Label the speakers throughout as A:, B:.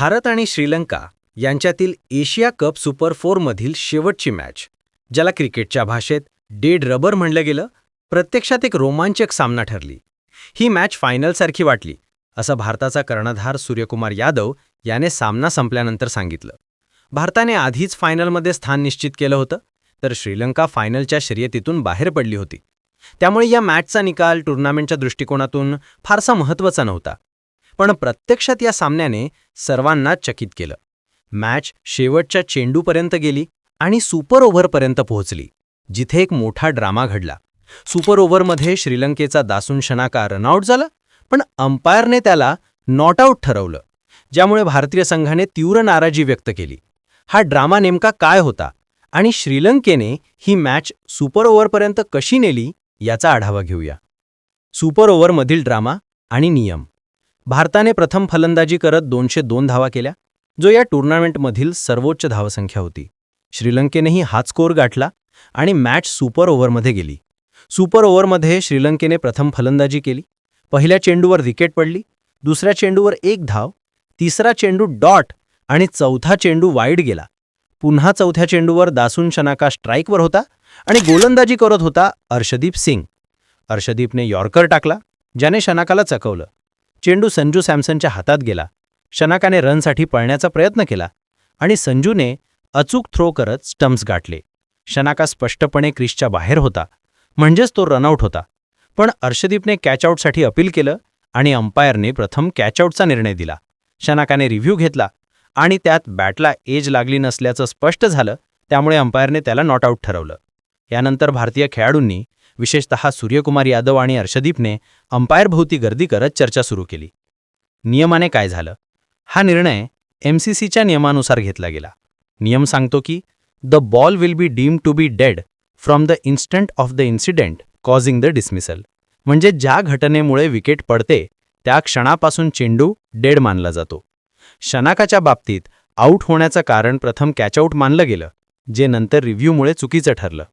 A: भारत आणि श्रीलंका यांच्यातील Asia cup super फोरमधील शेवटची मॅच ज्याला क्रिकेटच्या भाषेत डेड रबर म्हणलं गेलं प्रत्यक्षात एक रोमांचक सामना ठरली. ही मॅच फायनलसारखी वाटली असं भारताचा कर्णधार सूर्यकुमार यादव याने सामना संपल्यानंतर सांगितलं. भारताने आधीच फायनलमध्ये स्थान निश्चित केलं होतं तर श्रीलंका फायनलच्या शर्यतीतून बाहेर पडली होती. त्यामुळे या मॅचचा निकाल टुर्नामेंटच्या दृष्टिकोनातून फारसा महत्त्वाचा नव्हता. पण प्रत्यक्षात या सामन्याने सर्वांना चकित केलं. मॅच शेवटच्या चेंडूपर्यंत गेली आणि सुपर ओव्हरपर्यंत पोहोचली जिथे एक मोठा ड्रामा घडला. सुपर ओव्हरमध्ये श्रीलंकेचा दासून शनाका रनआउट झाला पण अंपायरने त्याला नॉट आऊट ठरवलं ज्यामुळे भारतीय संघाने तीव्र नाराजी व्यक्त केली. हा ड्रामा नेमका काय होता आणि श्रीलंकेने ही मॅच सुपर ओव्हरपर्यंत कशी नेली याचा आढावा घेऊया. सुपर ओव्हरमधील ड्रामा आणि नियम. भारताने प्रथम फलंदाजी करत दोनशे दोन धावा केल्या जो या टुर्नामेंटमधील सर्वोच्च धावसंख्या होती. श्रीलंकेनेही हाच स्कोर गाठला आणि मॅच सुपर ओव्हरमध्ये गेली. सुपर ओव्हरमध्ये श्रीलंकेने प्रथम फलंदाजी केली पहिल्या चेंडूवर विकेट पडली दुसऱ्या चेंडूवर एक धाव तिसरा चेंडू डॉट आणि चौथा चेंडू वाईड गेला. पुन्हा चौथ्या चेंडूवर दासून शनाका स्ट्राईकवर होता आणि गोलंदाजी करत होता अर्शदीप सिंग. अर्शदीपने यॉर्कर टाकला ज्याने शनाकाला चकवलं. चेंडू संजू सॅमसनच्या हातात गेला. शनाकाने रनसाठी पळण्याचा प्रयत्न केला आणि संजूने अचूक थ्रो करत स्टम्प्स गाठले. शनाका स्पष्टपणे क्रिसच्या बाहेर होता. म्हणजेच तो रनआउट होता. पण अर्शदीपने कॅचआउटसाठी अपील केलं आणि अंपायरने प्रथम कॅचआउटचा निर्णय दिला. शनाकाने रिव्ह्यू घेतला आणि त्यात बॅटला एज लागली नसल्याचं स्पष्ट झालं त्यामुळे अंपायरने त्याला नॉट आऊट ठरवलं. यानंतर भारतीय खेळाडूंनी विशेषतः सूर्यकुमार यादव आणि अर्षदीपने अंपायरभोवती गर्दी करत चर्चा सुरू केली. नियमाने काय झालं? हा निर्णय एमसीसीच्या नियमानुसार घेतला गेला. नियम सांगतो की the ball will be deem to be dead from the instant of the incident causing the dismissal. म्हणजे ज्या घटनेमुळे विकेट पडते त्या क्षणापासून चेंडू डेड मानला जातो. शनाकाच्या बाबतीत आऊट होण्याचं कारण प्रथम कॅचआऊट मानलं गेलं जे नंतर रिव्ह्यूमुळे चुकीचं ठरलं.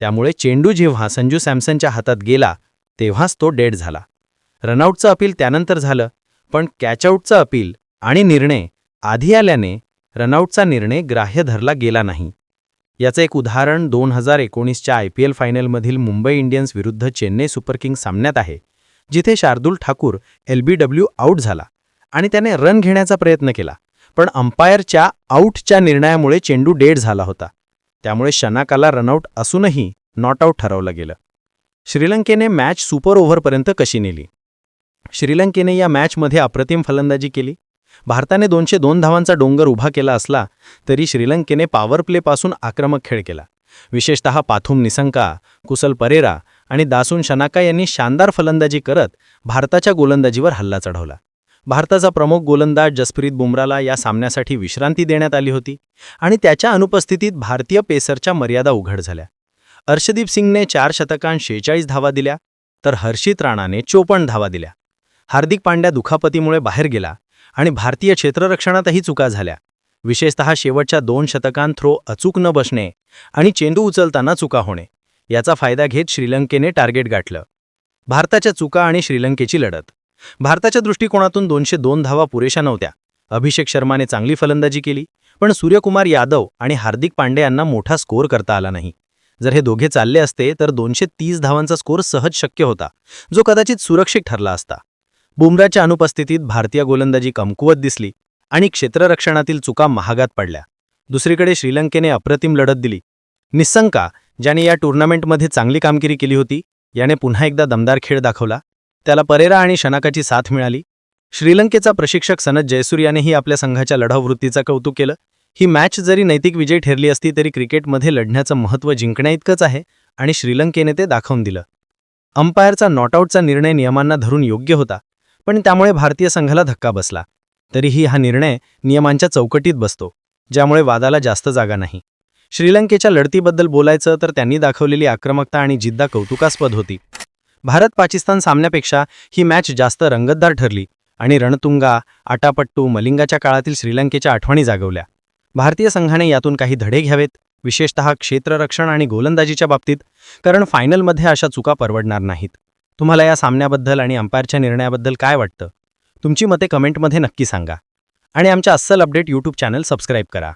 A: त्यामुळे चेंडू जेव्हा संजू सॅमसनच्या हातात गेला तेव्हाच तो डेड झाला. रनआउटचं अपील त्यानंतर झालं पण कॅचआऊटचं अपील आणि निर्णय आधी आल्याने रनआउटचा निर्णय ग्राह्य धरला गेला नाही. याचं एक उदाहरण दोन हजार एकोणीसच्या आय पी एल फायनलमधील मुंबई इंडियन्स विरुद्ध चेन्नई सुपर किंग्स सामन्यात आहे जिथे शार्दुल ठाकूर एलबीडब्ल्यू आऊट झाला आणि त्याने रन घेण्याचा प्रयत्न केला पण अंपायरच्या आऊटच्या निर्णयामुळे चेंडू डेड झाला होता. त्यामुळे शनाकाला रनआउट असूनही नॉट आऊट ठरवलं गेलं. श्रीलंकेने मॅच सुपर ओव्हरपर्यंत कशी नेली? श्रीलंकेने या मॅचमध्ये अप्रतिम फलंदाजी केली. भारताने दोनशे दोन धावांचा डोंगर उभा केला असला तरी श्रीलंकेने पॉवर प्लेपासून आक्रमक खेळ केला. विशेषतः पाथुम निसंका कुसल परेरा आणि दासून शनाका यांनी शानदार फलंदाजी करत भारताच्या गोलंदाजीवर हल्ला चढवला. भारताचा प्रमुख गोलंदाज जसप्रीत बुमराला या सामन्यासाठी विश्रांती देण्यात आली होती आणि त्याच्या अनुपस्थितीत भारतीय पेसरच्या मर्यादा उघड झाल्या. अर्शदीप सिंगने चार शतकांत शेहेचाळीस धावा दिल्या तर हर्षित राणाने चोपन्न धावा दिल्या. हार्दिक पांड्या दुखापतीमुळे बाहेर गेला आणि भारतीय क्षेत्ररक्षणातही चुका झाल्या. विशेषतः शेवटच्या दोन शतकांत थ्रो अचूक न बसणे आणि चेंडू उचलताना चुका होणे याचा फायदा घेत श्रीलंकेने टार्गेट गाठलं. भारताच्या चुका आणि श्रीलंकेची लढत भारताच्या दृष्टिकोनातून दोनशे दोन धावा पुरेशा नव्हत्या. अभिषेक शर्माने चांगली फलंदाजी केली पण सूर्यकुमार यादव आणि हार्दिक पांडे यांना मोठा स्कोर करता आला नाही. जर हे दोघे चालले असते तर दोनशे तीस धावांचा स्कोर सहज शक्य होता जो कदाचित सुरक्षित ठरला असता. बुमराच्या अनुपस्थितीत भारतीय गोलंदाजी कमकुवत दिसली आणि क्षेत्ररक्षणातील चुका महागात पडल्या. दुसरीकडे श्रीलंकेने अप्रतिम लढत दिली. निस्संका ज्याने या टुर्नामेंटमध्ये चांगली कामगिरी केली होती याने पुन्हा एकदा दमदार खेळ दाखवला. त्याला परेरा आणि शनाकाची साथ मिळाली. श्रीलंकेचा प्रशिक्षक सनत जयसूर्यानेही आपल्या संघाच्या लढाववृत्तीचा कौतुक केलं. ही मॅच जरी नैतिक विजय ठरली असती तरी क्रिकेटमध्ये लढण्याचं महत्त्व जिंकण्याइतकंच आहे आणि श्रीलंकेने ते दाखवून दिलं. अंपायरचा नॉटआऊटचा निर्णय नियमांना धरून योग्य होता पण त्यामुळे भारतीय संघाला धक्का बसला. तरीही हा निर्णय नियमांच्या चौकटीत बसतो ज्यामुळे वादाला जास्त जागा नाही. श्रीलंकेच्या लढतीबद्दल बोलायचं तर त्यांनी दाखवलेली आक्रमकता आणि जिद्दा कौतुकास्पद होती. भारत पाकिस्तान सामन्यापेक्षा ही मॅच जास्त रंगतदार ठरली आणि रणतुंगा आटापट्टू मलिंगाच्या काळातील श्रीलंकेच्या आठवणी जागवल्या. भारतीय संघाने यातून काही धडे घ्यावेत विशेषतः क्षेत्ररक्षण आणि गोलंदाजीच्या बाबतीत कारण फायनलमध्ये अशा चुका परवडणार नाहीत. तुम्हाला या सामन्याबद्दल आणि अंपायरच्या निर्णयाबद्दल काय वाटतं? तुमची मते कमेंटमध्ये नक्की सांगा. आणि आमच्या अस्सल अपडेट यूट्यूब चॅनल सबस्क्राईब करा.